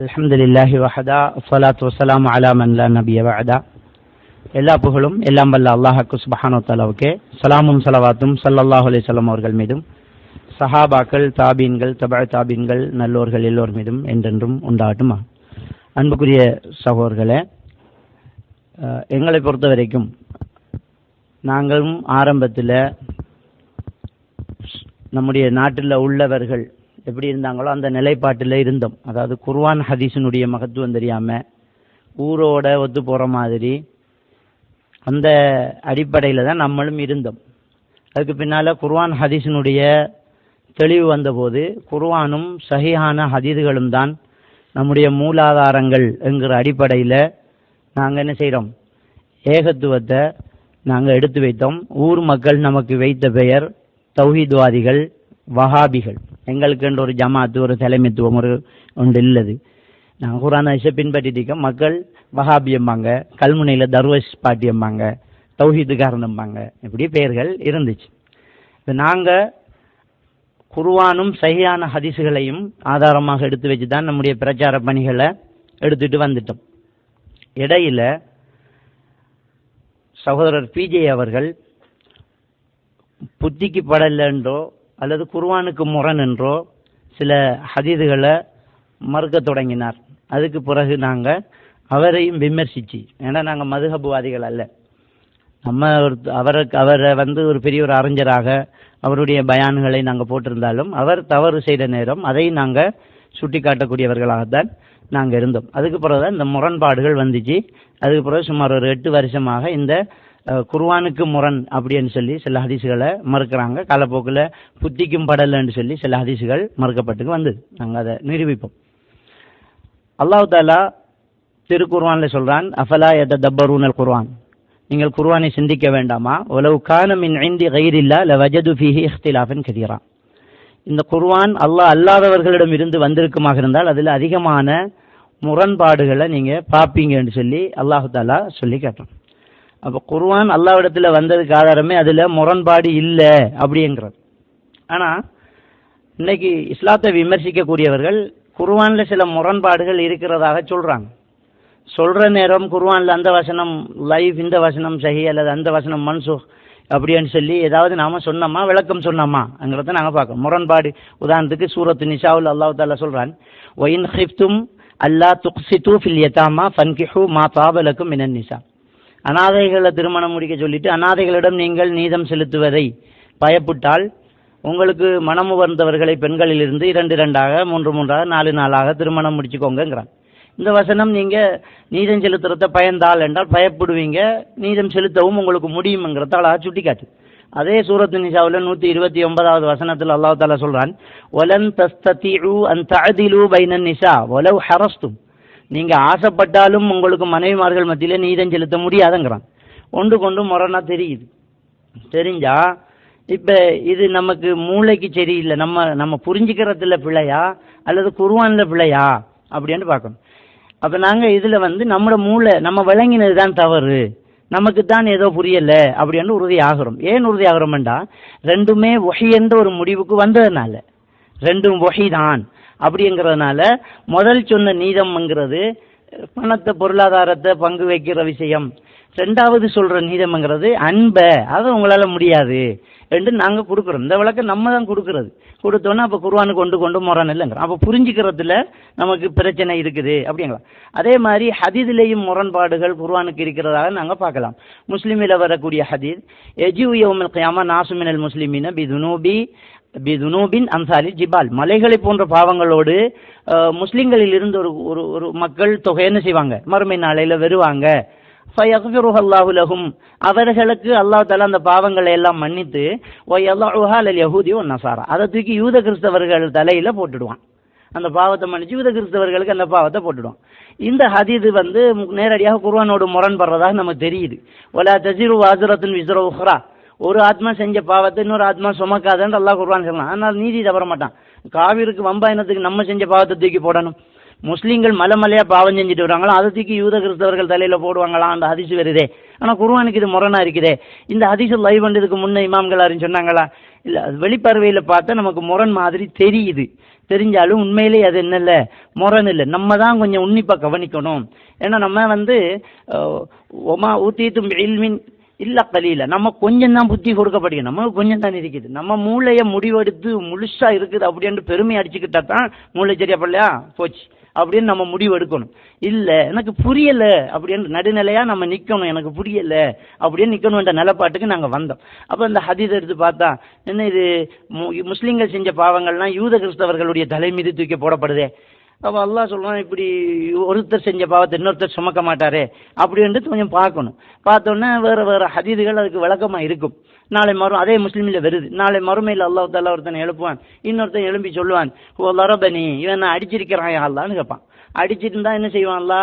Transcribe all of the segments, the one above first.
அலமது இல்லாஹி வஹதா சலாத் வசலாம் அலாம் அல்லா நபிய வஹதா எல்லா புகழும் எல்லாம் வல்ல அல்லாஹாக்கு சுபஹானோ தாலாவுக்கே சலாமும் சலவாத்தும் சல்லாஹ் அலிசல்லாம் அவர்கள் மீதும். சஹாபாக்கள் தாபீன்கள் தபா தாபீன்கள் நல்லோர்கள் எல்லோர் மீதும் என்றென்றும் உண்டாகட்டுமா அன்புக்குரிய சகோதர்களே எங்களை பொறுத்த வரைக்கும் நாங்களும் ஆரம்பத்தில் நம்முடைய நாட்டில் உள்ளவர்கள் எப்படி இருந்தாங்களோ அந்த நிலைப்பாட்டில் இருந்தோம். அதாவது குர்வான் ஹதீஸினுடைய மகத்துவம் தெரியாமல் ஊரோட ஒத்து போகிற மாதிரி அந்த அடிப்படையில் தான் நம்மளும் இருந்தோம். அதுக்கு பின்னால் குர்வான் ஹதீஸினுடைய தெளிவு வந்தபோது குர்வானும் சஹீஹான ஹதீதுகளும் தான் நம்முடைய மூலாதாரங்கள் என்கிற அடிப்படையில் நாங்கள் என்ன செய்கிறோம் ஏகத்துவத்தை நாங்கள் எடுத்து வைத்தோம். ஊர் மக்கள் நமக்கு வைத்த பெயர் தௌஹீத்வாதிகள் வஹாபிகள். எங்களுக்கு என்ற ஒரு ஜமாத்து ஒரு தலைமைத்துவம் ஒரு ஒன்று இல்லது. நாங்கள் குரான விஷயம் இருக்க மக்கள் வஹாபியம்பாங்க கல்முனையில் தர்வஸ் பாட்டியம்பாங்க தௌஹீதுகாரனம்பாங்க இப்படி பெயர்கள் இருந்துச்சு. இப்போ நாங்கள் குருவானும் சரியான ஹதிசுகளையும் ஆதாரமாக எடுத்து வச்சு தான் நம்முடைய பிரச்சார பணிகளை எடுத்துட்டு வந்துட்டோம். இடையில சகோதரர் பிஜே அவர்கள் புத்திக்கு படல என்றோ அல்லது குர்வானுக்கு முரண் என்றோ சில ஹதீதுகளை மறுக்க தொடங்கினார். அதுக்கு பிறகு நாங்கள் அவரையும் விமர்சிச்சு. ஏன்னா நாங்கள் மதுஹபுவாதிகள் அல்ல. நம்ம ஒரு அவருக்கு அவரை வந்து ஒரு பெரிய ஒரு அறிஞராக அவருடைய பயான்களை நாங்கள் போட்டிருந்தாலும் அவர் தவறு செய்த நேரம் அதை நாங்கள் சுட்டி காட்டக்கூடியவர்களாகத்தான் நாங்கள் இருந்தோம். அதுக்கு பிறகு தான் இந்த முரண்பாடுகள் வந்துச்சு. அதுக்கு பிறகு சுமார் ஒரு எட்டு வருஷமாக இந்த குர்வானுக்கு முரண் அப்படின்னு சொல்லி சில ஹதீசுகளை மறுக்கிறாங்க. காலப்போக்கில் புத்திக்கும் படலைன்னு சொல்லி சில ஹதீசுகள் மறுக்கப்பட்டுக்கு வந்தது. நாங்கள் அதை நிரூபிப்போம். அல்லாஹ் தாலா திருக்குர்ஆன்ல சொல்கிறான் அஃபலா யததப்பரூனல் குர்வான் நீங்கள் குர்வானை சிந்திக்க வேண்டாமா? உலவு கான இன் ஐந்தி கைரில்லா வஜது ஃபீஹி இஹ்திலாஃபன் கதீரா. இந்த குர்வான் அல்லாஹ் அல்லாதவர்களிடம் இருந்து வந்திருக்குமாக இருந்தால் அதில் அதிகமான முரண்பாடுகளை நீங்கள் பார்ப்பீங்கன்னு சொல்லி அல்லாஹு தாலா சொல்லி கேட்டோம் அப்போ குர்வான் அல்லாஹ்விடத்துல வந்ததுக்கு ஆதாரமே அதுல முரண்பாடு இல்லை அப்படிங்கிறது. ஆனா இன்னைக்கு இஸ்லாத்தை விமர்சிக்கக்கூடியவர்கள் குர்வானில் சில முரண்பாடுகள் இருக்கிறதாக சொல்றாங்க. சொல்ற நேரம் குர்வானில் அந்த வசனம் லைவ் இந்த வசனம் சஹி அல்லது அந்த வசனம் மன்சூக் அப்படின்னு சொல்லி ஏதாவது நாம சொன்னோமா விளக்கம் சொன்னோமாங்கிறத நாங்க பார்க்கணும் முரண்பாடு. உதாரணத்துக்கு சூரத்து நிஷாவுல் அல்லாஹ் தாலா சொல்கிறான் ஒயின் ஹிஃப்தும் அல்லா துக்சித்து ஃபில் யதாமா ஃபன்கிஹூ மா தாபலக்கும் மினன் நிஷா அனாதைகளை திருமணம் முடிக்க சொல்லிட்டு அனாதைகளிடம் நீங்கள் நீதம் செலுத்துவதை பயப்பட்டால் உங்களுக்கு மனம் வந்தவர்களை பெண்களிலிருந்து இரண்டு இரண்டாக மூன்று மூன்றாக நாலு நாளாக திருமணம் முடிச்சுக்கோங்கங்கிறான். இந்த வசனம் நீங்க நீதம் செலுத்துறத பயந்தால் என்றால் பயப்படுவீங்க நீதம் செலுத்தவும் உங்களுக்கு முடியுங்கிறத அழகா சுட்டிக்காட்டு. அதே சூரத்து நிஷாவில் நூத்தி இருபத்தி ஒன்பதாவது வசனத்தில் அல்லாஹ் தாலா சொல்றான் ஒலன் தஸ்தீ அன் தஅதிலு பைனன் நிஷா ஒலவ் ஹரஸ்தும். நீங்க ஆசைப்பட்டாலும் உங்களுக்கு மனைவிமார்கள் மத்தியில நீதம் செலுத்த முடியாதுங்கிறான். ஒன்று கொண்டு முரணா தெரியுது. தெரிஞ்சா இப்ப இது நமக்கு மூளைக்கு சரியில்லை. நம்ம நம்ம புரிஞ்சுக்கிறதுல பிழையா? அல்லது குருவான்ல பிழையா? அப்படின்னு பார்க்கணும். அப்ப நாங்க இதுல வந்து நம்மளோட மூளை நம்ம விளங்கினது தான் தவறு. நமக்கு தான் ஏதோ புரியல அப்படின்னு உறுதி ஆகிறோம். ஏன் உறுதி ஆகிறோம்டா? ரெண்டுமே ஒஹி என்ற ஒரு முடிவுக்கு வந்ததுனால. ரெண்டும் ஒஹி தான். அப்படிங்கிறதுனால முதல் சொன்ன நீதம்ங்கிறது பணத்தை பொருளாதாரத்தை பங்கு வைக்கிற விஷயம். ரெண்டாவது சொல்ற நீதம்ங்கிறது அன்பை. அதை உங்களால முடியாது என்று நாங்கள் கொடுக்குறோம். இந்த விளக்கம் நம்ம தான் கொடுக்கறது. கொடுத்தோன்னா அப்போ குருவானு கொண்டு கொண்டு முரண் இல்லைங்கிறோம். அப்போ புரிஞ்சுக்கிறதுல நமக்கு பிரச்சனை இருக்குது அப்படிங்களா அதே மாதிரி ஹதீதிலேயும் முரண்பாடுகள் குருவானுக்கு இருக்கிறதாக நாங்கள் பார்க்கலாம். முஸ்லீமில் வரக்கூடிய ஹதீத் எஜி யௌமல் கியாமா நாசுமினல் முஸ்லிமின பிதுனூபி பிதுனூபின் அம்சாலி ஜிபால். மலைகளை போன்ற பாவங்களோடு முஸ்லிம்களில் இருந்து ஒரு ஒரு ஒரு மக்கள் தொகை என்ன செய்வாங்க? மறுமை நாளையில வருவாங்க. ஃபயக்ஃபிருஹு அல்லாஹு லஹும். அவர்களுக்கு அல்லாஹ் தஆலா அந்த பாவங்களை எல்லாம் மன்னித்து வயல்லாஹுஹா யஹூதி வன் நசாரா. அதை தூக்கி யூத கிறிஸ்தவர்கள் தலையில போட்டுடுவான். அந்த பாவத்தை மன்னிச்சு யூத கிறிஸ்தவர்களுக்கு அந்த பாவத்தை போட்டுடுவான். இந்த ஹதீது வந்து நேரடியாக குர்வானோடு முரண்படுறதாக நமக்கு தெரியுது. ஒலா தஜிரு வாசுரத்தின் விஸ்ர உஹ்ரா. ஒரு ஆத்மா செஞ்ச பாவத்தை இன்னொரு ஆத்மா சுமக்காதன்னு அல்லாஹ் குர்வான் சொல்லலாம் ஆனால் நீதி தவற மாட்டான். காவிருக்கு வம்பாயினத்துக்கு நம்ம செஞ்ச பாவத்தை தூக்கி போடணும். முஸ்லீம்கள் மலை மலையாக பாவம் செஞ்சுட்டு வராங்களோ? அதை தூக்கி யூத கிறிஸ்தவர்கள் தலையில போடுவாங்களா? அந்த ஹதிசு வருதே. ஆனா குருவானுக்கு இது முரணா இருக்குதே. இந்த ஹதிசு லைவ் பண்ணதுக்கு முன்ன இமாம்கள் யாரும் சொன்னாங்களா? இல்ல அது வெளிப்பறவையில் பார்த்தா நமக்கு முரண் மாதிரி தெரியுது. தெரிஞ்சாலும் உண்மையிலேயே அது என்ன இல்லை முரண் இல்லை. நம்ம தான் கொஞ்சம் உன்னிப்பாக கவனிக்கணும். ஏன்னா நம்ம வந்து ஒமா ஊத்தீத்தும் இல்மின் இல்ல கலியில நம்ம கொஞ்சம் தான் புத்தி கொடுக்கப்படுகிறது. நம்ம கொஞ்சம் தான் இருக்குது. நம்ம மூளையை முடிவெடுத்து முழுசா இருக்குது அப்படின்னு பெருமை அடிச்சுக்கிட்டா தான் மூளை சரியா பண்ணலையா போச்சு. அப்படின்னு நம்ம முடிவு எடுக்கணும் இல்ல எனக்கு புரியல அப்படின்னு நடுநிலையா நம்ம நிக்கணும். எனக்கு புரியல அப்படின்னு நிக்கணும்ன்ற நிலப்பாட்டுக்கு நாங்க வந்தோம். அப்ப இந்த ஹதீஸ் எடுத்து பார்த்தா என்ன இது? மு- செஞ்ச பாவங்கள்லாம் யூத கிறிஸ்தவர்களுடைய தலை மீது தூக்கி போடப்படுதே. அப்போ அல்லா சொல்லுவான் இப்படி ஒருத்தர் செஞ்ச பாவத்தை இன்னொருத்தர் சுமக்க மாட்டாரே அப்படின்ட்டு கொஞ்சம் பார்க்கணும். பார்த்தோன்னே வேறு வேறு ஹதீதுகள் அதுக்கு விளக்கமாக இருக்கும். நாளை மறு அதே முஸ்லீமில் வருது. நாளை மறுமையில் அல்லாஹ் தாலா ஒருத்தனை எழுப்புவான். இன்னொருத்தன் எழுப்பி சொல்லுவான் ஓ லரபனி இவன் நான் அடிச்சிருக்கிறான் அல்லான்னு கேட்பான். அடிச்சிருந்தா என்ன செய்வான்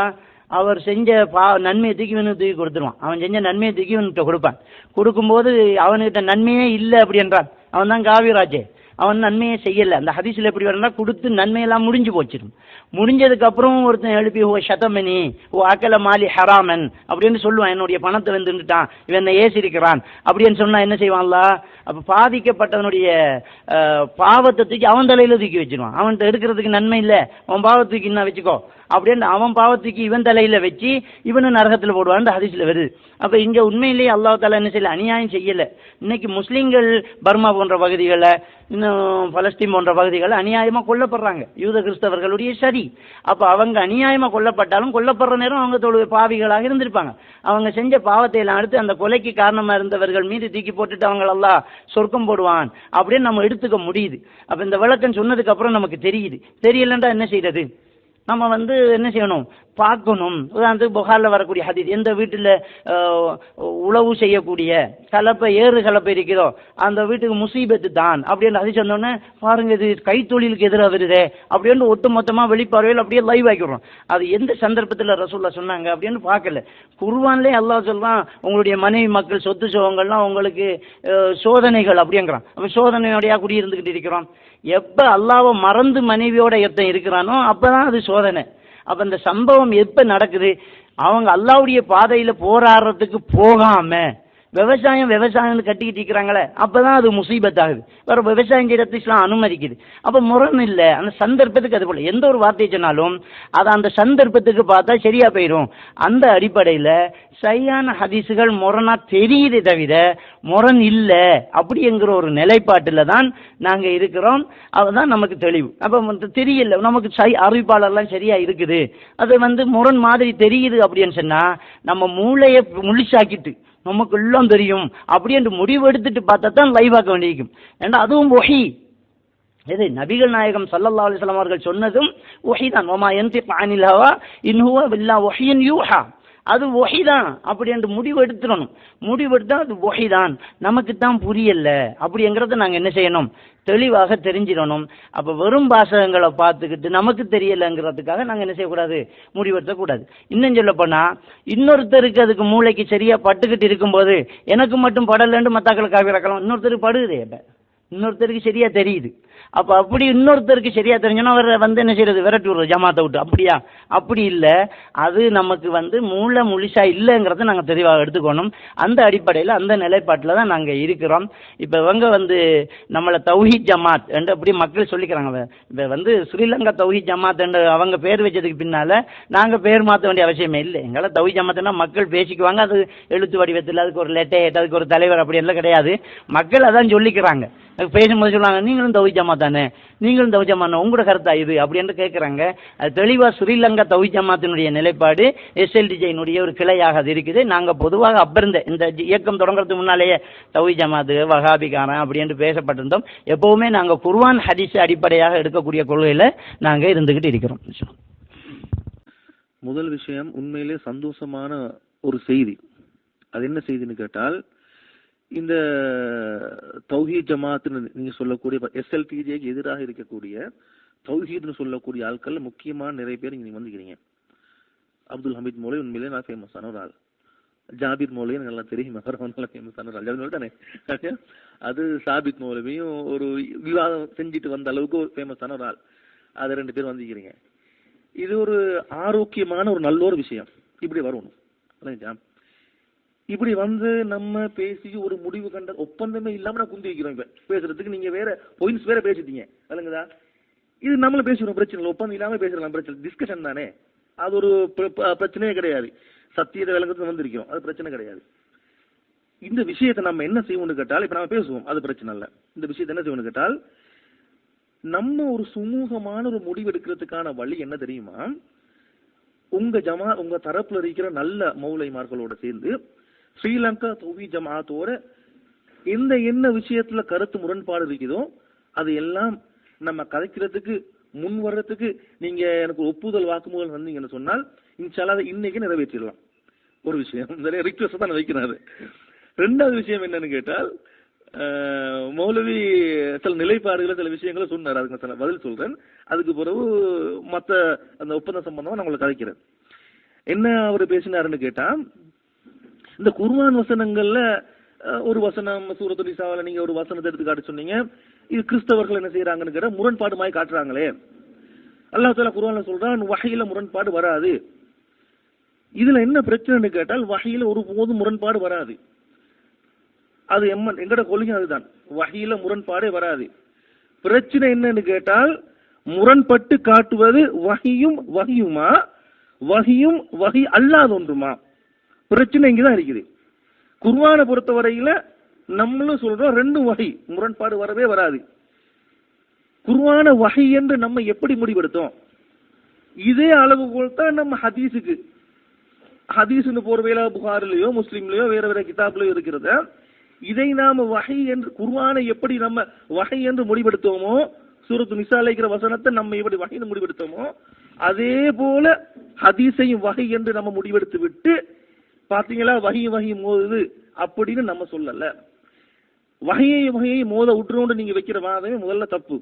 அவர் செஞ்ச பா நன்மையை தூக்கி இவனுக்கு தூக்கி கொடுத்துருவான். அவன் செஞ்ச நன்மையை தூக்கி இவன்கிட்ட கொடுப்பான். கொடுக்கும்போது அவனுக்கிட்ட நன்மையே இல்லை அப்படின்றான் அவன் தான் காவிராஜே அவன் நன்மையை செய்யலை. அந்த ஹதீஸில் எப்படி வரனா கொடுத்து நன்மையெல்லாம் முடிஞ்சு போச்சிடும். முடிஞ்சதுக்கப்புறம் ஒருத்தன் எழுப்பி ஓ சதமணி ஓ அக்கல மாலி ஹராமன் அப்படின்னு சொல்லுவான். என்னுடைய பணத்தை வந்துட்டான் இவன் என்னை ஏசிருக்கிறான். அப்படின்னு சொன்னால் என்ன செய்வான்ல அப்போ பாதிக்கப்பட்டவனுடைய பாவத்தை தூக்கி அவன் தலையில் தூக்கி வச்சிருவான். அவன்கிட்ட எடுக்கிறதுக்கு நன்மை இல்லை. அவன் பாவத்துக்கு என்ன வச்சுக்கோ. அப்படின்னு அவன் பாவத்துக்கு இவன் தலையில வச்சு இவனும் நரகத்துல போடுவான்னு ஹதீஸ்ல வருது. அப்ப இங்க உண்மையிலேயே அல்லாஹ் தாலா என்ன செய்யல? அநியாயம் செய்யல. இன்னைக்கு முஸ்லீம்கள் பர்மா போன்ற பகுதிகளை இன்னும் பலஸ்தீன் போன்ற பகுதிகளை அநியாயமா கொல்லப்படுறாங்க. யூத கிறிஸ்தவர்களுடைய சரி அப்ப அவங்க அநியாயமா கொல்லப்பட்டாலும் கொல்லப்படுற நேரம் அவங்க தொழு பாவிகளாக இருந்திருப்பாங்க. அவங்க செஞ்ச பாவத்தை எல்லாம் அடுத்து அந்த கொலைக்கு காரணமா இருந்தவர்கள் மீது தூக்கி போட்டுட்டு அவங்க எல்லாம் சொர்க்கம் போடுவான். அப்படின்னு நம்ம எடுத்துக்க முடியுது. அப்ப இந்த விளக்கம் சொன்னதுக்கு அப்புறம் நமக்கு தெரியுது. தெரியலன்றா என்ன செய்யறது நம்ம வந்து என்ன செய்யணும்? பார்க்கணும். உதாரணத்துக்கு புகாரில் வரக்கூடிய ஹதீஸ் எந்த வீட்டில் உழவு செய்யக்கூடிய கலப்பை ஏறு கலப்பை இருக்கிறோ அந்த வீட்டுக்கு முசீபத்து தான். அப்படின்னு ஹதீஸ் வந்தோடனே பாருங்க இது கைத்தொழிலுக்கு எதிராக வருதே அப்படின்னு ஒட்டு மொத்தமாக வெளிப்பார்வையில் அப்படியே லைவ் ஆக்கிடுறோம். அது எந்த சந்தர்ப்பத்தில் ரசூல்லா சொன்னாங்க அப்படின்னு பார்க்கல. குர்வான்லே அல்லாஹ் சொல்றான் உங்களுடைய மனைவி மக்கள் சொத்து சோகங்கள்லாம் உங்களுக்கு சோதனைகள் அப்படிங்கிறான். அப்போ சோதனையோடையா குடியிருந்துக்கிட்டு இருக்கிறோம். எப்போ அல்லாவை மறந்து மனைவியோட எத்தன் இருக்கிறானோ அப்போ தான் அது சோதனை. அப்ப இந்த சம்பவம் எப்ப நடக்குது? அவங்க அல்லாவுடைய பாதையில போராடுறதுக்கு போகாம விவசாயம் விவசாயம்னு கட்டிக்கிட்டு இருக்கிறாங்களே அப்பதான் அது முசீபத் ஆகுது வேற விவசாயம் செய்யறது இஸ்லாம் அனுமதிக்குது. அப்போ முரண் இல்லை. அந்த சந்தர்ப்பத்துக்கு அது போல. எந்த ஒரு வார்த்தையை சொன்னாலும் அது அந்த சந்தர்ப்பத்துக்கு பார்த்தா சரியா போயிடும் அந்த அடிப்படையில் சரியான ஹதீஸுகள் முரணா தெரியுதே தவிர முரண் இல்லை அப்படிங்கிற ஒரு நிலைப்பாட்டில் தான் நாங்கள் இருக்கிறோம். அதுதான் நமக்கு தெளிவு. அப்போ வந்து தெரியல. நமக்கு சை அறிவிப்பாளர்லாம் சரியா இருக்குது. அது வந்து முரண் மாதிரி தெரியுது அப்படின்னு சொன்னா நம்ம மூளையை முழிச்சாக்கிட்டு நமக்கு எல்லாம் தெரியும். அப்படி என்று முடிவு எடுத்துட்டு பார்த்தா தான் லைவ் ஆக்க வேண்டியிருக்கும். ஏன்னா அதுவும் ஒஹி எது நபிகள் நாயகம் சல்லல்லா அலிஸ்லாம் அவர்கள் சொன்னதும் ஒஹி தான். ஒமா யன்திக் அனில் ஹவா இன்ஹுவா இல்லா ஒஹியன் யூஹா. அது ஒஹி தான் அப்படி என்று முடிவு எடுத்துடணும். முடிவு எடுத்தால் அது ஒஹி தான் நமக்கு தான் புரியல. அப்படிங்கிறத நாங்கள் என்ன செய்யணும்? தெளிவாக தெரிஞ்சிடணும். அப்போ வெறும் பாசகங்களை பார்த்துக்கிட்டு நமக்கு தெரியலைங்கிறதுக்காக நாங்கள் என்ன செய்யக்கூடாது? முடிவெடுத்தக்கூடாது இன்னும் சொல்ல இன்னொருத்தருக்கு அதுக்கு மூளைக்கு சரியாக பட்டுக்கிட்டு இருக்கும்போது எனக்கு மட்டும் படலன்னு மத்தாக்களை காவி இறக்கலாம். இன்னொருத்தருக்கு படுகுது இப்போ இன்னொருத்தருக்கு சரியாக தெரியுது. அப்ப அப்படி இன்னொருத்தருக்கு சரியா தெரிஞ்சோன்னா அவர் வந்து என்ன செய்யறது விரட்டி விடுறது ஜமாத்தை விட்டு. அப்படியா? அப்படி இல்லை. அது நமக்கு வந்து மூளை முழுசாக இல்லைங்கிறத நாங்கள் தெளிவாக எடுத்துக்கணும். அந்த அடிப்படையில் அந்த நிலைப்பாட்டில் தான் நாங்கள் இருக்கிறோம். இப்போ இவங்க வந்து நம்மளை தௌஹி ஜமாத் என்று அப்படி மக்கள் சொல்லிக்கிறாங்க. இப்போ வந்து ஸ்ரீலங்கா தௌஹி ஜமாத் என்று அவங்க பேர் வச்சதுக்கு பின்னால நாங்கள் பேர் மாற்ற வேண்டிய அவசியமே இல்லை. எங்களை தௌஹி ஜமாத்னா மக்கள் பேசிக்குவாங்க. அது எழுத்து வடிவத்தில் அதுக்கு ஒரு லெட்டர் அதுக்கு ஒரு தலைவர் அப்படி எல்லாம் கிடையாது. மக்கள் அதான் சொல்லிக்கிறாங்க. பேசும்போது சொல்லுவாங்க நீங்களும் தௌஹி தானே? நீங்களும் தௌஹி உங்களோட கருத்தா இது? அப்படின்னு கேட்குறாங்க. அது தெளிவாக ஸ்ரீலங்கா தௌஹி நிலைப்பாடு எஸ்எல்டிஜையினுடைய ஒரு கிளையாக அது இருக்குது. நாங்கள் பொதுவாக அப்பிருந்த இந்த ஜி- இயக்கம் தொடங்குறதுக்கு முன்னாலேயே தௌஹி ஜமாத் வஹாபிகாரன் அப்படின்னு பேசப்பட்டிருந்தோம். எப்பவுமே நாங்கள் குர்வான் ஹதீஸ் அடிப்படையாக எடுக்கக்கூடிய கொள்கையில் நாங்கள் இருந்துக்கிட்டு இருக்கிறோம். முதல் விஷயம் உண்மையிலே சந்தோஷமான ஒரு செய்தி. அது என்ன செய்தின்னு கேட்டால் இந்த தௌஹீத் ஜமாத்துன்னு நீங்க சொல்லக்கூடிய எஸ்எல்டிஜேக்கு எதிராக இருக்கக்கூடிய தௌஹீத்னு சொல்லக்கூடிய ஆட்கள் முக்கியமான நிறைய பேர் இங்க வந்துக்கிறீங்க அப்துல் ஹமீத் மோலே உண்மையிலே நான் ஃபேமஸான ஒரு ஆள். ஜாபித் மௌலவி எனக்கு நல்லா தெரியும். அவர் ஃபேமஸான ஒரு ஆள். தானே? அது சாபித் மௌலவியும் ஒரு விவாதம் செஞ்சுட்டு வந்த அளவுக்கு ஒரு ஃபேமஸான ஒரு ஆள். அது ரெண்டு பேர் வந்துக்கிறீங்க இது ஒரு ஆரோக்கியமான ஒரு நல்ல ஒரு விஷயம். இப்படி வரணும். இல்லைங்களா இப்படி வந்து நம்ம பேசி ஒரு முடிவு கண்ட ஒப்பந்தமே இல்லாம நான் குந்தி வைக்கிறோம் இப்ப. பேசுறதுக்கு நீங்க வேற பாயிண்ட்ஸ் வேற பேசிட்டீங்க. விளங்குதா? இது நம்மளும் பேசுறோம் பிரச்சனை இல்லை. ஒப்பந்தம் இல்லாம பேசலாம் பிரச்சனை டிஸ்கஷன் தானே. அது ஒரு ப- பிரச்சனையே கிடையாது. சத்தியத்தை விளக்கத்துல வந்திருக்கோம் அது பிரச்சனை கிடையாது. இந்த விஷயத்தை நம்ம என்ன செய்வோம்னு கேட்டால் இப்ப நம்ம பேசுவோம். அது பிரச்சனை இல்லை. இந்த விஷயத்தை என்ன செய்வோம்னு கேட்டால் நம்ம ஒரு சுமூகமான ஒரு முடிவு எடுக்கிறதுக்கான வழி என்ன தெரியுமா? உங்க ஜமா உங்க தரப்புல இருக்கிற நல்ல மௌலைமார்களோட சேர்ந்து ஸ்ரீலங்கா தொவி ஜமாத்தோட எந்த என்ன விஷயத்துல கருத்து முரண்பாடு இருக்குதோ அது எல்லாம் நம்ம கதைக்கிறதுக்கு முன் வர்றதுக்கு நீங்க எனக்கு ஒப்புதல் வாக்குமூலம் வந்தீங்கன்னு சொன்னால் இன்ஷால அதை இன்னைக்கு நிறைவேற்றிடலாம். ஒரு விஷயம். நிறைய ரிக்வஸ்ட் தான் நான் வைக்கிறாரு ரெண்டாவது விஷயம் என்னன்னு கேட்டால் மௌலவி சில நிலைப்பாடுகளை சில விஷயங்களை சொன்னார். அதுக்கு சில பதில் சொல்றேன். அதுக்கு பிறகு மற்ற அந்த ஒப்பந்தம் சம்பந்தமா நான் உங்களுக்கு கதைக்கிறேன். என்ன அவர் பேசினாருன்னு கேட்டா இந்த குர்வான் வசனங்கள்ல ஒரு வசனம் சூரத்து நிசாவில நீங்க ஒரு வசனத்தை எடுத்து காட்ட சொன்னீங்க. இது கிறிஸ்தவர்கள் என்ன செய்யறாங்கன்னு கேட்ட முரண்பாடு மாதிரி காட்டுறாங்களே. அல்லாஹ் தாலா குர்ஆன்ல சொல்றான் வகையில முரண்பாடு வராது. இதுல என்ன பிரச்சனைன்னு கேட்டால் வகையில ஒரு போதும் முரண்பாடு வராது. அது எம்மன் எங்கட கொள்கை அதுதான். வகையில முரண்பாடே வராது. பிரச்சனை என்னன்னு கேட்டால் முரண்பட்டு காட்டுவது வகையும் வகையுமா வகையும் வகை அல்லாத ஒன்றுமா? பிரச்சனை இங்கதான் இருக்குது. குர்வானை பொறுத்த வரையில் நம்மளும் சொல்கிறோம் ரெண்டும் வகை முரண்பாடு வரவே வராது. குர்வான வகை என்று நம்ம எப்படி முடிவெடுத்தோம்? இதே அளவுகோல் தான் நம்ம ஹதீஸுக்கு. ஹதீஸ்னு போர்வையில புகாரிலேயோ முஸ்லீம்லேயோ வேற வேற கிதாப்லயோ இருக்கிறத இதை நாம வகை என்று குர்வானை எப்படி நம்ம வகை என்று முடிவெடுத்தோமோ சூரத்து நிசாலைக்கிற வசனத்தை நம்ம எப்படி வகைன்னு முடிவெடுத்தோமோ அதே போல ஹதீஸையும் வகை என்று நம்ம முடிவெடுத்து விட்டு பாத்தீங்களா? வகை வகை மோதுது அப்படின்னு நம்ம சொல்லல. வகையை வகையை மோத விட்டுருவோம்னு நீங்க வைக்கிற வாதமே முதல்ல தப்பு.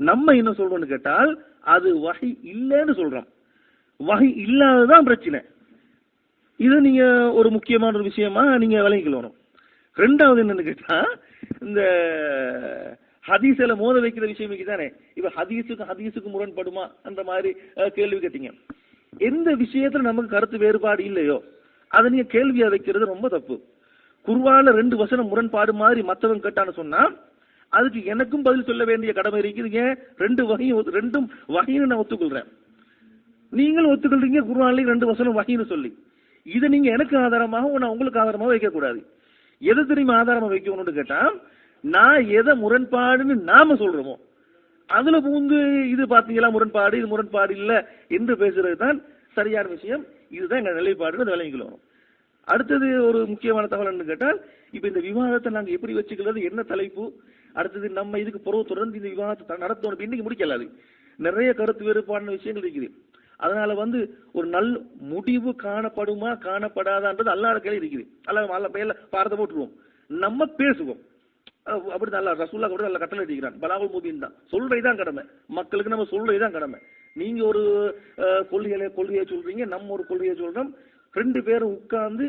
நம்ம என்ன சொல்றோம்னு கேட்டால் அது வகை இல்லைன்னு சொல்றோம். வகை இல்லாததான் பிரச்சனை. இது நீங்க ஒரு முக்கியமான ஒரு விஷயமா நீங்க விளங்கிக்கணும் ரெண்டாவது என்னன்னு கேட்டா இந்த ஹதீஸில் மோத வைக்கிற விஷயம் தானே இப்ப ஹதீஸுக்கு ஹதீஸுக்கு முரண்படுமா? அந்த மாதிரி கேள்வி கேட்டீங்க. எந்த விஷயத்துல நமக்கு கருத்து வேறுபாடு இல்லையோ அதை நீங்க கேள்வியா வைக்கிறது ரொம்ப தப்பு. குருவால ரெண்டு வசனம் முரண்பாடு மாதிரி மத்தவன் கேட்டான்னு சொன்னா அதுக்கு எனக்கும் பதில் சொல்ல வேண்டிய கடமை இருக்குது. ஏன்? ரெண்டு வகையும் ஒத்து- ரெண்டும் வகைன்னு நான் ஒத்துக்கொள்றேன். நீங்களும் ஒத்துக்கொள்றீங்க குருவாலையும் ரெண்டு வசனம் வகைன்னு சொல்லி. இதை நீங்க எனக்கு ஆதாரமாக நான் உங்களுக்கு ஆதாரமாக வைக்க கூடாது எதை தெரியுமா ஆதாரமா வைக்கணும்னு கேட்டா நான் எதை முரண்பாடுன்னு நாம சொல்றோமோ அதுல பூந்து இது பாத்தீங்களா முரண்பாடு இது முரண்பாடு இல்ல என்று பேசுறது தான் சரியான விஷயம். இதுதான் எங்க நிலைப்பாடுன்னு விளங்கிக்கலாம் அடுத்தது ஒரு முக்கியமான தகவல் என்று கேட்டால் இப்ப இந்த விவாதத்தை நாங்க எப்படி வச்சுக்கிறது என்ன தலைப்பு அடுத்தது நம்ம இதுக்கு புறவு தொடர்ந்து இந்த விவாதத்தை நடத்தணும் இன்னைக்கு முடிக்கல அது. நிறைய கருத்து வேறுபாடான விஷயங்கள் இருக்குது. அதனால வந்து ஒரு நல்ல முடிவு காணப்படுமா காணப்படாதான்றது அல்லாத கையில இருக்குது. அல்ல அல்ல பெயர்ல பாரத போட்டுருவோம். நம்ம பேசுவோம். அப்படி நல்லா ரசூல்லா கூட நல்ல கட்டளை அடிக்கிறான் பலாகுல் மூபின் தான். சொல்றதுதான் கடமை. மக்களுக்கு நம்ம சொல்றதுதான் கடமை. நீங்க ஒரு கொள்கையில கொள்கையை சொல்றீங்க நம்ம ஒரு கொள்கையை சொல்றோம். ரெண்டு பேரும் உட்கார்ந்து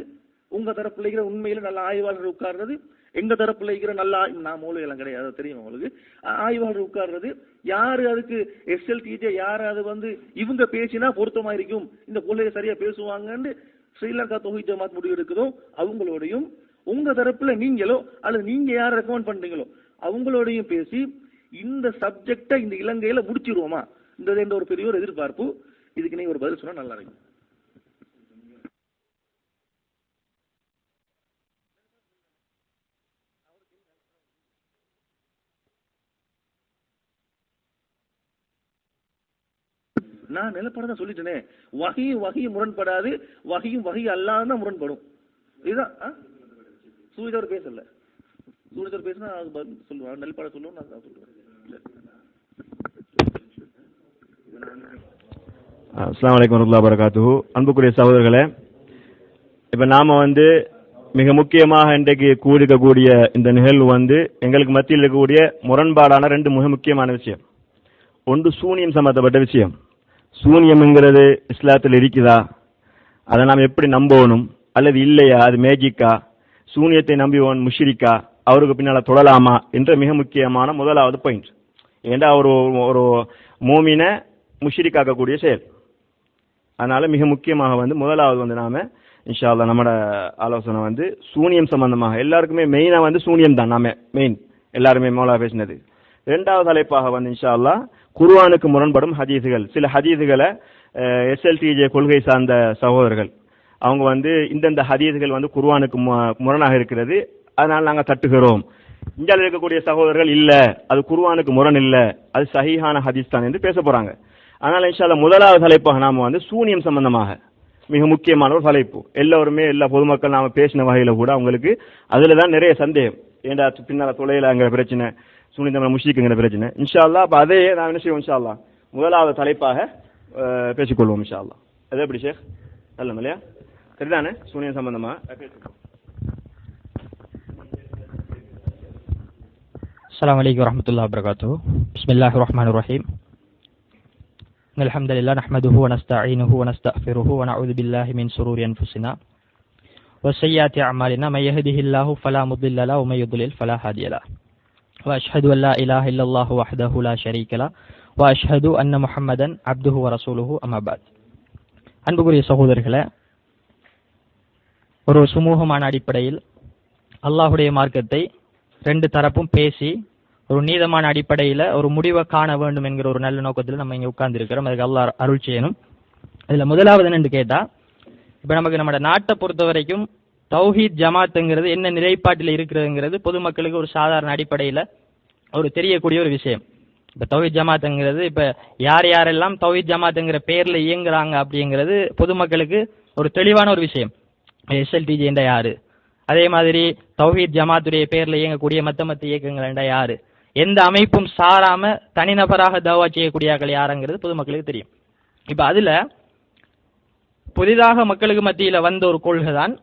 உங்க தரப்புல இருக்கிற உண்மையில நல்ல ஆய்வாளர் உட்கார்றது எங்க தரப்புல இருக்கிற நல்ல நான் மூலம் எல்லாம் கிடையாது தெரியும் உங்களுக்கு. ஆய்வாளர் உட்கார்றது யாரு அதுக்கு எஸ்எல்டிஜே யாரு அது வந்து இவங்க பேசினா பொருத்தமா இருக்கும் இந்த கொள்கையை சரியா பேசுவாங்கன்னு ஸ்ரீலங்கா தொகுதி ஜமாத் முடிவு எடுக்குதோ அவங்களோடையும் உங்க தரப்புல நீங்களோ அல்லது நீங்க யாரை ரெக்கமெண்ட் பண்றீங்களோ அவங்களோடையும் பேசி இந்த சப்ஜெக்டை இந்த இலங்கையில முடிச்சிருவோமா? இந்த என்ற ஒரு பெரிய ஒரு எதிர்பார்ப்பு. இதுக்கு நீங்க ஒரு பதில் சொன்னா நல்லா இருக்கும். நான் நிலப்படம் சொல்லிட்டேனே. வகையும் வகையும் முரண்படாது. வகையும் வகை அல்லாத முரண்படும். இதுதான் ஆ? சூரியதவர் பேசல. சூரியதவர் பேசினா அது பதில் சொல்லுவான் நெல்பாட சொல்லுவோம் நான் நான் சொல்லுவேன் அஸ்லாம் வலைக்கம் வரமத்துல்லா வரகாத்துஹு அன்புக்குரிய சகோதரர்களே இப்போ நாம வந்து மிக முக்கியமாக இன்றைக்கு கூடிக்கக்கூடிய இந்த நிகழ்வு வந்து எங்களுக்கு மத்தியில் இருக்கக்கூடிய முரண்பாடான ரெண்டு மிக முக்கியமான விஷயம். ஒன்று சூனியம் சம்பந்தப்பட்ட விஷயம். சூனியம்ங்கிறது இஸ்லாத்தில் இருக்குதா? அதை நாம் எப்படி நம்பணும்? அல்லது இல்லையா? அது மேஜிக்கா? சூனியத்தை நம்பிவன் முஷிரிக்கா? அவருக்கு பின்னால் தொடலாமா? என்ற மிக முக்கியமான முதலாவது பாயிண்ட் ஏண்டா ஒரு ஒரு மூமினை முஷிரிக்காக்கக்கூடிய செயல். அதனால மிக முக்கியமாக வந்து முதலாவது வந்து நாம இன்ஷால்லா நம்மட ஆலோசனை வந்து சூனியம் சம்பந்தமாக எல்லாருக்குமே மெயினா வந்து சூனியம் தான் நாம மெயின் எல்லாருமே மோலா பேசினது. ரெண்டாவது தலைப்பாக வந்து இன்ஷா அல்லாஹ் முரண்படும் ஹதீஸுகள். சில ஹதீஸுகளை எஸ்எல்டிஜே கொள்கை சார்ந்த சகோதரர்கள் அவங்க வந்து இந்தந்த ஹதீஸுகள் வந்து குர்வானுக்கு முரணாக இருக்கிறது. அதனால நாங்கள் தட்டுகிறோம். இந்தியாவில் இருக்கக்கூடிய சகோதரர்கள் இல்லை அது குர்வானுக்கு முரண் இல்லை அது சஹீஹான ஹதீஸ் தான் என்று பேச போகிறாங்க ஆனால் இன்ஷால்ல முதலாவது தலைப்பாக நாம் வந்து சூனியம் சம்பந்தமாக மிக முக்கியமான ஒரு தலைப்பு. எல்லோருமே எல்லா பொதுமக்கள் நாம் பேசின வகையில் கூட அவங்களுக்கு அதில் தான் நிறைய சந்தேகம். ஏண்டா பின்னால் தொலைலாங்கிற பிரச்சனை சூனியம் முஷிக்குங்கிற பிரச்சனை. இன்ஷால்லா அப்போ அதே நான் என்ன செய்வோம் இன்ஷால்லா முதலாவது தலைப்பாக பேசிக்கொள்வோம் இன்ஷால்லா அது எப்படி ஷேக்? நல்ல இல்லையா? சரிதானே? சூனியம் சம்பந்தமாக பேசிக்கொள்வோம் அஸ்லாம் வலைக்கம் வரமத்துல்லா வபரகாத்து பிஸ்மில்லாஹ் ரஹ்மான் ரஹீம். إن الحمد لله نحمده ونستعينه ونستغفره ونعوذ بالله من شرور أنفسنا وسيئات أعمالنا من يهده الله فلا مضل له ومن يضلل فلا هادي له وأشهد أن لا إله إلا الله وحده لا شريك له وأشهد أن محمدا عبده ورسوله أما بعد அன்புக்குரிய சகோதரர்களே ஒரு சுமூகமான அடிப்படையில் அல்லாஹுடைய மார்க்கத்தை ரெண்டு தரப்பும் பேசி ஒரு நீதமான அடிப்படையில் ஒரு முடிவை காண வேண்டும் என்கிற ஒரு நல்ல நோக்கத்தில் நம்ம இங்கே உட்கார்ந்துருக்கிறோம். அதுக்கு அல்லாஹ் அருள் செய்யணும். இதுல முதலாவது என்று கேட்டால் இப்போ நமக்கு நம்ம நாட்டை பொறுத்த வரைக்கும் தௌஹீத் ஜமாத்துங்கிறது என்ன நிலைப்பாட்டில் இருக்கிறதுங்கிறது பொதுமக்களுக்கு ஒரு சாதாரண அடிப்படையில் ஒரு தெரியக்கூடிய ஒரு விஷயம். இப்போ தௌஹீத் ஜமாத்துங்கிறது இப்போ யார் யாரெல்லாம் தௌஹீத் ஜமாத்துங்கிற பேரில் இயங்குறாங்க அப்படிங்கிறது பொதுமக்களுக்கு ஒரு தெளிவான ஒரு விஷயம். எஸ்எல்டிஜி என்ற யாரு? அதே மாதிரி தௌஹீத் ஜமாத்துடைய பேர்ல இயங்கக்கூடிய மத்த மத்த இயக்கங்கள் என்ற யாரு? எந்த அமைப்பும் சாராம தனிநபராக தவா செய்யக்கூடியாக்கள் யாருங்கிறது பொதுமக்களுக்கு தெரியும். இப்ப அதுல புதிதாக மக்களுக்கு மத்தியில வந்த ஒரு கொள்கை தான்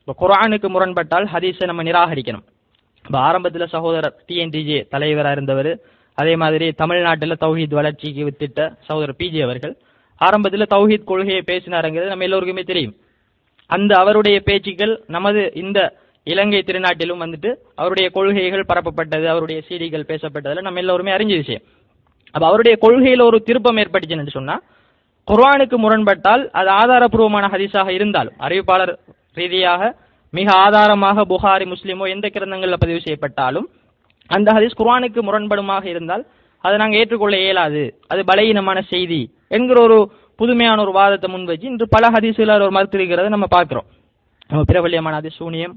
இப்போ குரானுக்கு முரண்பட்டால் ஹதீஸை நம்ம நிராகரிக்கணும். இப்போ ஆரம்பத்துல சகோதரர் டிஎன்டிஜே தலைவராக இருந்தவர் அதே மாதிரி தமிழ்நாட்டில் தௌஹீத் வளர்ச்சிக்கு வித்திட்ட சகோதரர் பிஜே அவர்கள் ஆரம்பத்தில் தௌஹீத் கொள்கையை பேசினாருங்கிறது நம்ம எல்லோருக்குமே தெரியும். அந்த அவருடைய பேச்சுக்கள் நமது இந்த இலங்கை திருநாட்டிலும் வந்துட்டு அவருடைய கொள்கைகள் பரப்பப்பட்டது அவருடைய சீடிகள் பேசப்பட்டதுல நம்ம எல்லோருமே அறிஞ்ச விஷயம். அப்ப அவருடைய கொள்கையில ஒரு திருப்பம் ஏற்பட்டுச்சுன்னு சொன்னா குர்வானுக்கு முரண்பட்டால் அது ஆதாரபூர்வமான ஹதீஸாக இருந்தாலும் அறிவிப்பாளர் ரீதியாக மிக ஆதாரமாக புகாரி முஸ்லிமோ எந்த கிரந்தங்களில் பதிவு செய்யப்பட்டாலும் அந்த ஹதீஸ் குர்வானுக்கு முரண்படுமாக இருந்தால் அதை நாங்கள் ஏற்றுக்கொள்ள இயலாது அது பலகீனமான செய்தி என்கிற ஒரு புதுமையான ஒரு வாதத்தை முன்வச்சு இன்று பல ஹதீஸ்கள் ஒரு மறுத்திருக்கிறத நம்ம பார்க்குறோம். நம்ம பிரபல்யமான ஹதீஸ் சூனியம்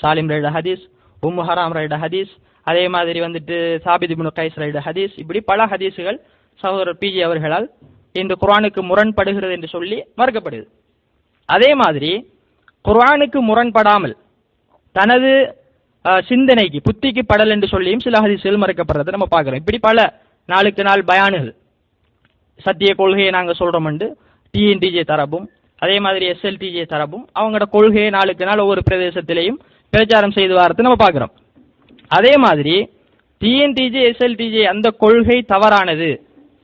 சாலிம் ரைட ஹதீஸ் உம்மு ஹராம் ரைட ஹதீஸ் அதே மாதிரி வந்துட்டு சாபித் இப்னு கைஸ் ரைட ஹதீஸ். இப்படி பல ஹதீஸுகள் சகோதரர் பிஜி அவர்களால் இந்த குரானுக்கு முரண்படுகிறது என்று சொல்லி மறுக்கப்படுது அதே மாதிரி குர்ஆனுக்கு முரண்படாமல் தனது சிந்தனைக்கு புத்திக்கு படல் என்று சொல்லியும் சில ஹதீஸ்கள் மறுக்கப்படுறதை நம்ம பார்க்குறோம். இப்படி பல நாளுக்கு நாள் பயானுகள் சத்திய கொள்கையை நாங்கள் சொல்கிறோம்ண்டு டிஎன்டிஜே தரப்பும் அதே மாதிரி எஸ்எல்டிஜே தரப்பும் அவங்களோட கொள்கையை நாளுக்கு நாள் ஒவ்வொரு பிரதேசத்திலையும் பிரச்சாரம் செய்து வாரத்தை நம்ம பார்க்குறோம். அதே மாதிரி டிஎன்டிஜே எஸ்எல்டிஜே அந்த கொள்கை தவறானது.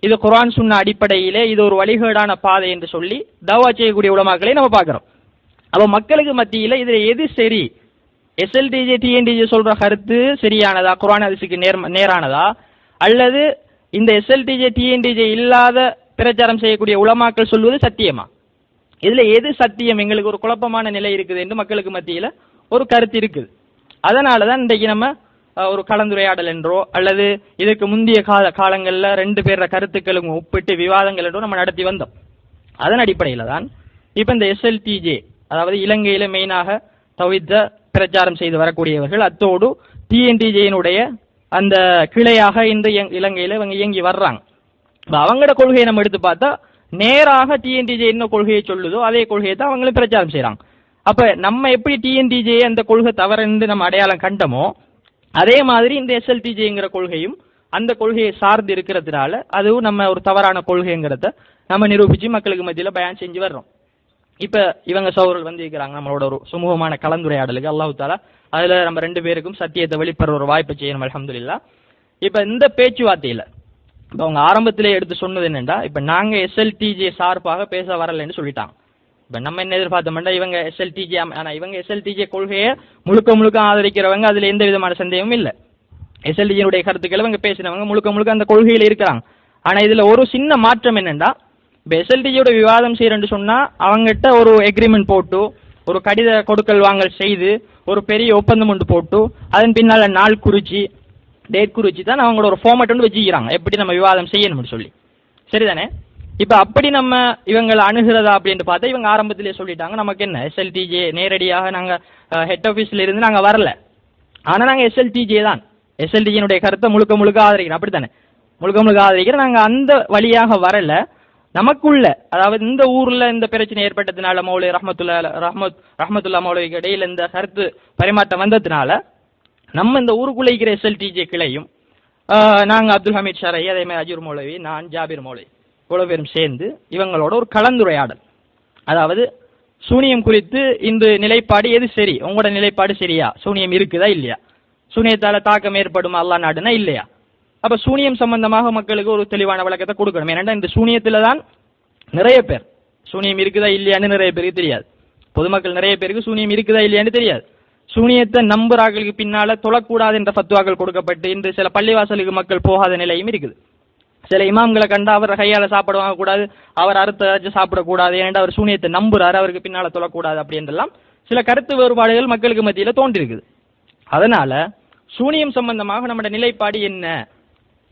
இது குரான் சுன்ன அடிப்படையிலே இது ஒரு வழிகேடான பாதை என்று சொல்லி தவா செய்யக்கூடிய உலமாக்களை நம்ம பார்க்குறோம். அப்போ மக்களுக்கு மத்தியில் இதில் எது சரி? எஸ்எல்டிஜே டிஎன்டிஜே சொல்கிற கருத்து சரியானதா? குரான் அதிசுக்கு நேர் நேரானதா? அல்லது இந்த எஸ்எல்டிஜே டிஎன்டிஜே இல்லாத பிரச்சாரம் செய்யக்கூடிய உலமாக்கள் சொல்வது சத்தியமா? இதில் எது சத்தியம்? எங்களுக்கு ஒரு குழப்பமான நிலை இருக்குது என்று மக்களுக்கு மத்தியில் ஒரு கருத்து இருக்குது. அதனால தான் இன்றைக்கு நம்ம ஒரு கலந்துரையாடல் என்றோ அல்லது இதற்கு முந்தைய கால காலங்களில் ரெண்டு பேர கருத்துக்களும் ஒப்பிட்டு விவாதங்கள் என்றோ நம்ம நடத்தி வந்தோம். அதன் அடிப்படையில் தான் இப்போ இந்த எஸ்எல்டிஜே அதாவது இலங்கையில் மெயினாக தவித்த பிரச்சாரம் செய்து வரக்கூடியவர்கள் அத்தோடு டிஎன்டிஜேயினுடைய அந்த கிளையாக இந்த இலங்கையில் இவங்க இயங்கி வர்றாங்க. அவங்களோட கொள்கையை நம்ம எடுத்து பார்த்தா நேராக டிஎன்டிஜே என்ன கொள்கையை சொல்லுதோ அதே கொள்கையை தான் அவங்களும் பிரச்சாரம் செய்கிறாங்க அப்ப நம்ம எப்படி டிஎன்டிஜே அந்த கொள்கை தவறுன்னு நம்ம அடையாளம் கண்டமோ அதே மாதிரி இந்த எஸ்எல்டிஜேங்கிற கொள்கையும் அந்த கொள்கையை சார்ந்து இருக்கிறதுனால அதுவும் நம்ம ஒரு தவறான கொள்கைங்கிறத நம்ம நிரூபிச்சு மக்களுக்கு மத்தியில பயன் செஞ்சு வர்றோம். இப்ப இவங்க சௌரல் வந்து இருக்கிறாங்க நம்மளோட ஒரு சுமூகமான கலந்துரையாடலுக்கு. அல்லாஹு தாலா அதுல நம்ம ரெண்டு பேருக்கும் சத்தியத்தை வெளிப்படுற ஒரு வாய்ப்பு செய்யணும் அல்ஹம்துலில்லாஹ் இப்ப இந்த பேச்சுவார்த்தையில இப்ப அவங்க ஆரம்பத்திலே எடுத்து சொன்னது என்னன்னா இப்ப நாங்க எஸ்எல்டிஜே சார்பாக பேச வரலைன்னு சொல்லிட்டாங்க. இப்ப நம்ம என்ன எதிர்பார்த்தோம்னா இவங்க எஸ்எல்டிஜே ஆனா இவங்க எஸ்எல்டிஜே கொள்கையை முழுக்க முழுக்க ஆதரிக்கிறவங்க அதுல எந்த விதமான சந்தேகமும் இல்ல. எஸ்எல்டிஜியினுடைய கருத்துக்களை இவங்க பேசினவங்க முழுக்க முழுக்க அந்த கொள்கையில இருக்கிறாங்க. ஆனா இதுல ஒரு சின்ன மாற்றம் என்னென்னா இப்ப எஸ்எல்டிஜியோட விவாதம் செய்யறேன்னு சொன்னா அவங்ககிட்ட ஒரு எக்ரிமெண்ட் போட்டு ஒரு கடித கொடுக்கல் வாங்கல் செய்து ஒரு பெரிய ஒப்பந்தம் ஒன்று போட்டு அதன் பின்னால நாள் குறிச்சி டேட் குறிச்சி தான் அவங்களோட ஒரு ஃபார்மேட் வந்து வச்சுக்கிறாங்க. எப்படி நம்ம விவாதம் செய்யணும்னு சொல்லி. சரிதானே? இப்போ அப்படி நம்ம இவங்களை அணுகிறதா அப்படின்னு பார்த்தா இவங்க ஆரம்பத்திலே சொல்லிட்டாங்க நமக்கு என்ன? எஸ்எல்டிஜே நேரடியாக நாங்கள் ஹெட் ஆஃபீஸில் இருந்து நாங்கள் வரல. ஆனால் நாங்கள் எஸ்எல்டிஜே தான். எஸ்எல்டிஜினுடைய கருத்தை முழுக்க முழுக்க ஆதரிக்கிறோம். அப்படித்தானே? முழுக்க முழுக்க ஆதரிக்கிறோம். நாங்கள் அந்த வழியாக வரல. நமக்குள்ள அதாவது இந்த ஊர்ல இந்த பிரச்சனை ஏற்பட்டதுனால மௌலி ரஹமத்துல்லா ரஹமத் ரஹமத்துல்லா மௌலிக்கு இடையில இந்த கருத்து பரிமாற்றம் வந்ததுனால நம்ம இந்த ஊருக்குள்ள இருக்கிற எஸ்எல்டிஜே கிளையும் நாங்கள் நாங்க அப்துல் ஹமீத் ஷரை அதே மாதிரி அஜூர் மௌலவி நான் ஜாபிர் மௌலவி இவ்வளவு பேரும் சேர்ந்து இவங்களோட ஒரு கலந்துரையாடல். அதாவது சூனியம் குறித்து இந்த நிலைப்பாடு எது சரி? உங்களோட நிலைப்பாடு சரியா? சூனியம் இருக்குதா இல்லையா? சூனியத்தால தாக்கம் ஏற்படுமா அல்லா நாடுனா இல்லையா? அப்ப சூனியம் சம்பந்தமாக மக்களுக்கு ஒரு தெளிவான விளக்கத்தை கொடுக்கணும். ஏன்னா இந்த சூனியத்துல தான் நிறைய பேர் சூனியம் இருக்குதா இல்லையான்னு நிறைய பேருக்கு தெரியாது. பொதுமக்கள் நிறைய பேருக்கு சூனியம் இருக்குதா இல்லையான்னு தெரியாது. சூனியத்தை நம்புறாக்களுக்கு பின்னால தொழக்கூடாது என்ற ஃபத்வாக்கள் கொடுக்கப்பட்டு இன்று சில பள்ளிவாசலுக்கு மக்கள் போகாத நிலையும் இருக்குது. சில இமாம்களை கண்டா அவர் கையால சாப்பிட வாங்கக்கூடாது அவர் அறுத்த ஏதாச்சும் சாப்பிடக்கூடாது ஏன்டா அவர் சூனியத்தை நம்புறாரு அவருக்கு பின்னால தொழக்கூடாது அப்படின்றெல்லாம் சில கருத்து வேறுபாடுகள் மக்களுக்கு மத்தியில தோன்றிருக்குது. அதனால சூனியம் சம்பந்தமாக நம்மட நிலைப்பாடு என்ன?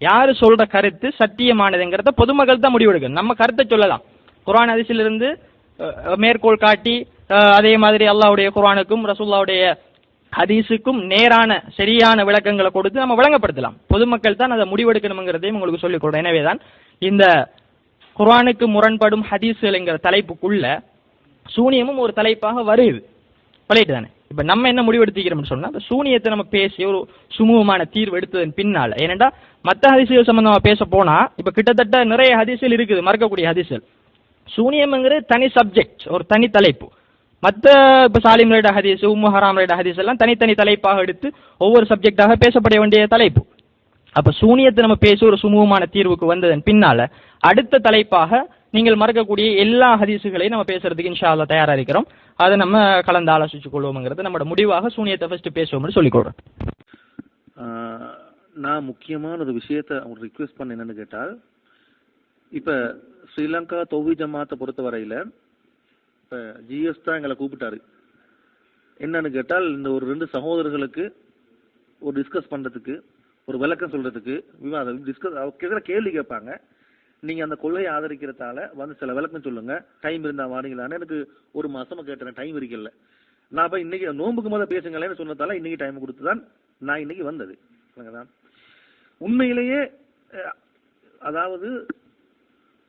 யாரு சொல்ற கருத்து சத்தியமானதுங்கிறத பொதுமக்கள் தான் முடிவெடுக்கணும். நம்ம கருத்தை சொல்லலாம். குரான் அதிசிலிருந்து மேற்கோள் காட்டி அதே மாதிரி அல்லாவுடைய குரானுக்கும் ரசூல்லாவுடைய ஹதீஸுக்கும் நேரான சரியான விளக்கங்களை கொடுத்து நம்ம விளங்கப்படுத்தலாம். பொதுமக்கள் தான் அதை முடிவெடுக்கணுங்கிறதையும் உங்களுக்கு சொல்லிக் கொடுக்கும் எனவே தான் இந்த குரானுக்கு முரண்படும் ஹதீஸ்கள் தலைப்புக்குள்ள சூனியமும் ஒரு தலைப்பாக வருது. பழையிட்டு தானே? இப்ப நம்ம என்ன முடிவெடுத்திக்கிறோம்னு சொன்னா அந்த சூனியத்தை நம்ம பேசி ஒரு சுமூகமான தீர்வு எடுத்ததன் பின்னால. ஏனெண்டா மத்த ஹதிசுகள் சம்பந்தமா பேச போனா இப்ப கிட்டத்தட்ட நிறைய ஹதிசுகள் இருக்குது மறக்கக்கூடிய ஹதிசுகள் சூனியம்ங்கிறது தனி சப்ஜெக்ட் ஒரு தனி தலைப்பு. மற்ற இப்போ சாலிம் ஹதீஸ் உம்மு ஹதீஸ் எல்லாம் தனித்தனி தலைப்பாக எடுத்து ஒவ்வொரு சப்ஜெக்டாக பேசப்பட வேண்டிய தலைப்பு. அப்போ சூனியத்தை நம்ம பேசி ஒரு சுமூகமான தீர்வுக்கு வந்ததன் பின்னால அடுத்த தலைப்பாக நீங்கள் மறக்கக்கூடிய எல்லா ஹதீஸுகளையும் நம்ம பேசுறதுக்கு இன்ஷா அல்லா தயாரா இருக்கிறோம். அதை நம்ம கலந்து ஆலோசிச்சு கொள்வோம்ங்கிறது நம்மளோட முடிவாக சூனியத்தை ஃபர்ஸ்ட் பேசுவோம்னு சொல்லிக் கொடுறோம் நான் முக்கியமான ஒரு விஷயத்த அவங்க ரிக்வெஸ்ட் பண்ண என்னன்னு கேட்டால் இப்ப ஸ்ரீலங்கா தொகுதி ஜமாத்தை பொறுத்த வரையில இப்போ ஜிஎஸ் தான் எங்களை கூப்பிட்டாரு. என்னன்னு கேட்டால் இந்த ஒரு ரெண்டு சகோதரர்களுக்கு ஒரு டிஸ்கஸ் பண்ணுறதுக்கு ஒரு விளக்கம் சொல்கிறதுக்கு விவாதம் டிஸ்கஸ் கேட்குற கேள்வி கேட்பாங்க. நீங்கள் அந்த கொள்கையை ஆதரிக்கிறதால வந்து சில விளக்கம் சொல்லுங்கள் டைம் இருந்தால் வாரீங்களான்னு எனக்கு ஒரு மாதமாக கேட்டேன். டைம் இருக்கல நான் போய் இன்னைக்கு நோன்புக்கு முதல்ல பேசுங்களேன்னு சொன்னதால இன்னைக்கு டைம் கொடுத்து தான் நான் இன்னைக்கு வந்தது. தான் உண்மையிலேயே அதாவது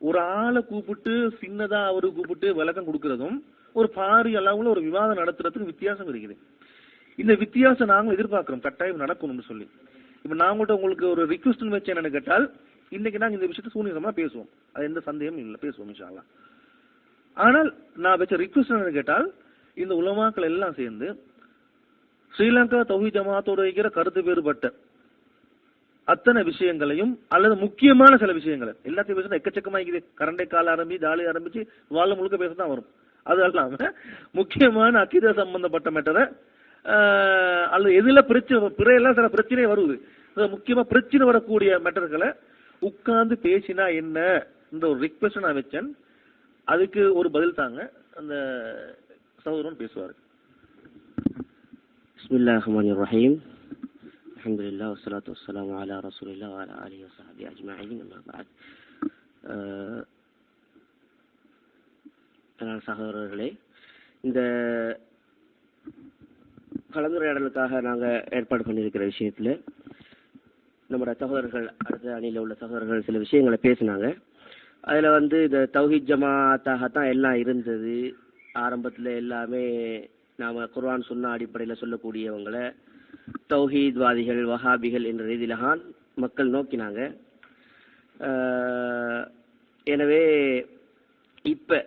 ஒரு ஆளை கூப்பிட்டு சின்னதா அவரு கூப்பிட்டு விளக்கம் கொடுக்கறதும் ஒரு பாரி அளவுல ஒரு விவாதம் நடத்துறதுக்கு வித்தியாசம் இருக்குது. இந்த வித்தியாசம் நாங்களும் எதிர்பார்க்கிறோம். கட்டாயம் நடக்கணும்னு சொல்லி. இப்ப நாங்கள்கிட்ட உங்களுக்கு ஒரு ரிக்வஸ்ட் வச்சு என்னன்னு கேட்டால் இன்னைக்கு நாங்க இந்த விஷயத்த சூனியமா பேசுவோம். அது எந்த சந்தேகமும் இல்லை. பேசுவோம் இன்ஷா ஆனால் நான் வச்ச ரிக்வஸ்ட் என்னன்னு கேட்டால் இந்த உலமாக்கள் எல்லாம் சேர்ந்து ஸ்ரீலங்கா தௌஹி ஜமாத்தோட வைக்கிற கருத்து வேறுபட்ட அத்தனை விஷயங்களையும் அல்லது முக்கியமான சில விஷயங்களை. எல்லாத்தையும் பேசணும் எக்கச்சக்கமாகிக்குது கரண்டை கால ஆரம்பிச்சு தாலி ஆரம்பிச்சு வாழ் முழுக்க பேசதான் வரும். அது இல்லாம முக்கியமான அக்கீத சம்பந்தப்பட்ட மெட்டரை அல்லது எதுல பிரச்சனை பிறையெல்லாம் சில பிரச்சனை வருது. முக்கியமா பிரச்சனை வரக்கூடிய மெட்டர்களை உட்கார்ந்து பேசினா என்ன? இந்த ஒரு ரிக்வெஸ்ட் நான் வச்சேன். அதுக்கு ஒரு பதில் தாங்க அந்த சௌரன் பேசுவார். பிஸ்மில்லாஹ் ரஹீம் الحمد لله والصلاة والسلام على رسول الله وعلى آله وصحبه أجمعين أما بعد அஹ், அதனால் சகோதரர்களே இந்த கலந்துரையாடலுக்காக நாங்கள் ஏற்பாடு பண்ணியிருக்கிற விஷயத்தில் நம்மளோட சகோதரர்கள் அடுத்த அணியில் உள்ள சகோதரர்கள் சில விஷயங்களை பேசினாங்க அதில் வந்து இந்த தௌஹித் ஜமாத்தாகத்தான் எல்லாம் இருந்தது ஆரம்பத்தில் எல்லாமே நாம் குர்ஆன் சுன்னா அடிப்படையில் சொல்லக்கூடியவங்களை தௌஹீத்வாதிகள் வஹாபிகள் என்ற ரீதியில தான் மக்கள் நோக்கினாங்க. எனவே இப்போ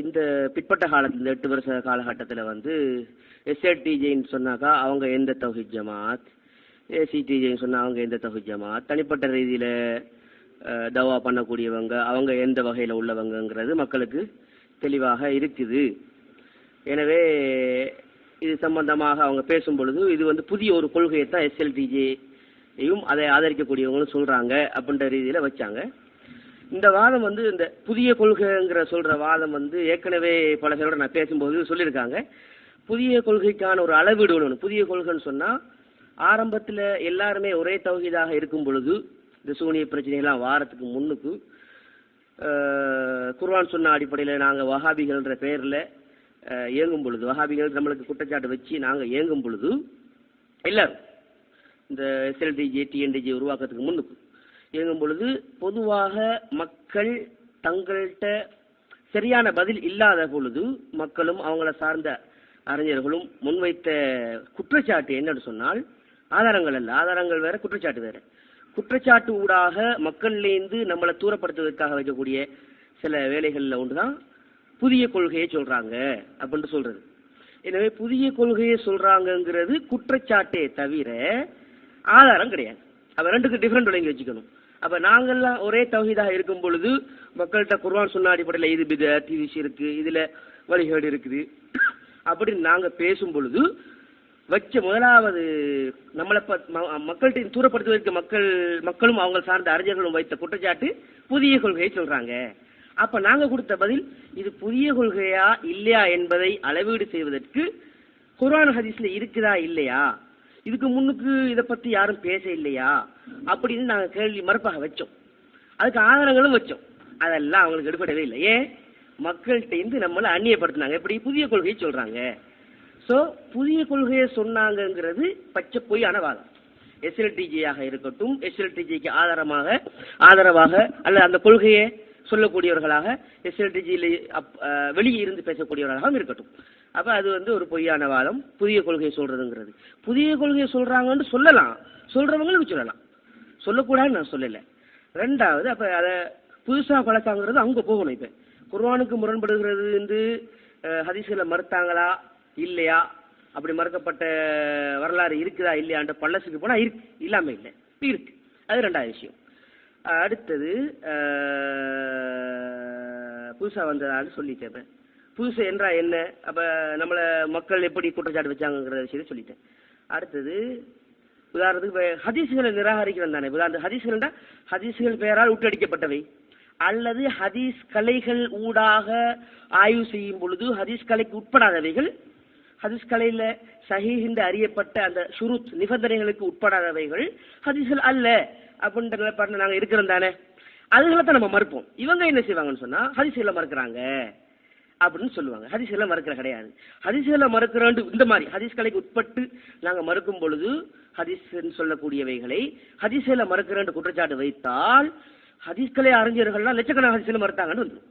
இந்த பிற்பட்ட காலத்தில் இந்த எட்டு வருஷ காலகட்டத்தில் வந்து எஸ்ஏடிஜின்னு சொன்னாக்கா அவங்க எந்த தொகை ஜமாத்? ஏசிடிஜேன்னு சொன்னால் அவங்க எந்த தொகை ஜமாத்? தனிப்பட்ட ரீதியில் தவா பண்ணக்கூடியவங்க அவங்க எந்த வகையில் உள்ளவங்கங்கிறது மக்களுக்கு தெளிவாக இருக்குது. எனவே இது சம்பந்தமாக அவங்க பேசும் பொழுது இது வந்து புதிய ஒரு கொள்கையை தான் எஸ்எல்டிஜேயும் அதை ஆதரிக்கக்கூடியவங்களும் சொல்றாங்க அப்படின்ற ரீதியில வச்சாங்க. இந்த வாதம் வந்து இந்த புதிய கொள்கைங்கிற சொல்ற வாதம் வந்து ஏற்கனவே பல பேரோட நான் பேசும்போது சொல்லியிருக்காங்க. புதிய கொள்கைக்கான ஒரு அளவீடு ஒன்று புதிய கொள்கைன்னு சொன்னா ஆரம்பத்துல எல்லாருமே ஒரே தௌஹீதாக இருக்கும் பொழுது இந்த சூனிய பிரச்சனைகள்லாம் வாரத்துக்கு முன்னுக்கு குர்வான் சொன்ன அடிப்படையில் நாங்கள் வஹாபிகள்ன்ற பேரில் இயங்கும் பொழுது வஹாபிகள் நம்மளுக்கு குற்றச்சாட்டு வச்சு நாங்கள் இயங்கும் பொழுது எல்லாரும் இந்த எஸ்எல்டிஜி டிஎன்டிஜி உருவாக்கத்துக்கு முன்னுக்கு இயங்கும் பொழுது பொதுவாக மக்கள் தங்கள்கிட்ட சரியான பதில் இல்லாத பொழுது மக்களும் அவங்கள சார்ந்த அறிஞர்களும் முன்வைத்த குற்றச்சாட்டு என்னன்னு சொன்னால் ஆதாரங்கள் அல்ல. ஆதாரங்கள் வேற குற்றச்சாட்டு வேற. குற்றச்சாட்டு ஊடாக மக்கள்லேருந்து நம்மளை தூரப்படுத்துவதற்காக வைக்கக்கூடிய சில வேலைகள்ல ஒன்றுதான் புதிய கொள்கையை சொல்றாங்க அப்படின்னு சொல்றது. எனவே புதிய கொள்கையை சொல்றாங்கிறது குற்றச்சாட்டே தவிர ஆதாரம் கிடையாது. அப்ப ரெண்டுக்கு டிஃபரெண்ட் விளங்கி வச்சுக்கணும். அப்ப நாங்கெல்லாம் ஒரே தௌஹீதாக இருக்கும் பொழுது மக்கள்கிட்ட குர்வான் சொன்ன அடிப்படையில் இது பித இது இருக்கு இதுல வழிகேடு இருக்குது. அப்படின்னு நாங்க பேசும் பொழுது வச்ச முதலாவது நம்மளை ம- மக்கள்கிட்ட தூரப்படுத்துவதற்கு மக்கள் மக்களும் அவங்க சார்ந்த அறிஞர்களும் வைத்த குற்றச்சாட்டு புதிய கொள்கையை சொல்றாங்க. அப்ப நாங்க கொடுத்த பதில் இது புதிய கொள்கையா இல்லையா என்பதை அளவீடு செய்வதற்கு குரான் ஹதீஸ்ல இருக்குதா இல்லையா? இதுக்கு முன்னுக்கு இதை பத்தி யாரும் பேச இல்லையா? அப்படின்னு நாங்க கேள்வி மறுப்பாக வச்சோம். அதுக்கு ஆதாரங்களும் வச்சோம். அதெல்லாம் அவங்களுக்கு எடுபடவே இல்லை. ஏன்? மக்கள்கிட்ட இருந்து நம்மளை அந்நியப்படுத்தினாங்க. எப்படி? புதிய கொள்கையை சொல்றாங்க. சோ புதிய கொள்கையை சொன்னாங்கங்கிறது பச்சை பொய்யான வாதம் எஸ்எல்டிஜியாக இருக்கட்டும் எஸ்எல்டிஜிக்கு ஆதாரமாக ஆதரவாக அல்ல அந்த கொள்கையை சொல்லக்கூடியவர்களாக எஸ்எல்டிஜியில் வெளியே இருந்து பேசக்கூடியவர்களாகவும் இருக்கட்டும். அப்போ அது வந்து ஒரு பொய்யான வாதம் புதிய கொள்கையை சொல்றதுங்கிறது. புதிய கொள்கையை சொல்றாங்கன்னு சொல்லலாம். சொல்றவங்களுக்கு சொல்லலாம். சொல்லக்கூடாதுன்னு நான் சொல்லலை. ரெண்டாவது அப்போ அதை புதுசாக பழக்காங்கிறது அவங்க போகணும் இப்போ. குர்வானுக்கு முரண்படுகிறது வந்து ஹதீஸ்களை மறுத்தாங்களா? இல்லையா? அப்படி மறுக்கப்பட்ட வரலாறு இருக்குதா? இல்லையான்ற பள்ளசுக்கு போனால் இருக்கு. இல்லாமல் இல்லை. இருக்கு. அது ரெண்டாவது விஷயம். அடுத்தது புதுசாக வந்ததான்னு சொல்லிட்டேன் புதுசு என்றா என்ன? அப்போ நம்மளை மக்கள் எப்படி குற்றச்சாட்டு வச்சாங்கிற விஷயத்தை சொல்லிட்டேன். அடுத்தது உதாரணத்துக்கு இப்ப ஹதீஸ்களை நிராகரிக்கிறோம் தானே. உதாரணத்துக்கு ஹதீஸ்கள்னா ஹதீஸ்கள் பெயரால் உட்டடிக்கப்பட்டவை. அல்லது ஹதீஸ் கலைகள் ஊடாக ஆய்வு செய்யும் பொழுது ஹதீஸ் கலைக்கு உட்படாதவைகள் ஹதீஸ் கலையில சஹீஹ் அறியப்பட்ட அந்த ஷுருத் நிபந்தனைகளுக்கு உட்படாதவைகள் ஹதீஸ்கள் அல்ல. அப்படின்ற நிலைப்பாட்டில் நாங்க இருக்கிறோம் தானே? அதுகளை தான் நம்ம மறுப்போம். இவங்க என்ன செய்வாங்கன்னு சொன்னா ஹதீஸ்களை மறுக்கிறாங்க அப்படின்னு சொல்லுவாங்க. ஹதீஸ்களை மறுக்கிற கிடையாது. ஹதீஸ்களை மறுக்கிறோம் இந்த மாதிரி ஹதீஸ் கலைக்கு உட்பட்டு நாங்க மறுக்கும் பொழுது ஹதீஸ் சொல்லக்கூடியவைகளை ஹதீஸ்களை மறுக்கிறோம் குற்றச்சாட்டு வைத்தால் ஹதீஸ் அறிஞர்கள்லாம் லட்சக்கணக்கான ஹதீஸ்களை மறுத்தாங்கன்னு வந்துடும்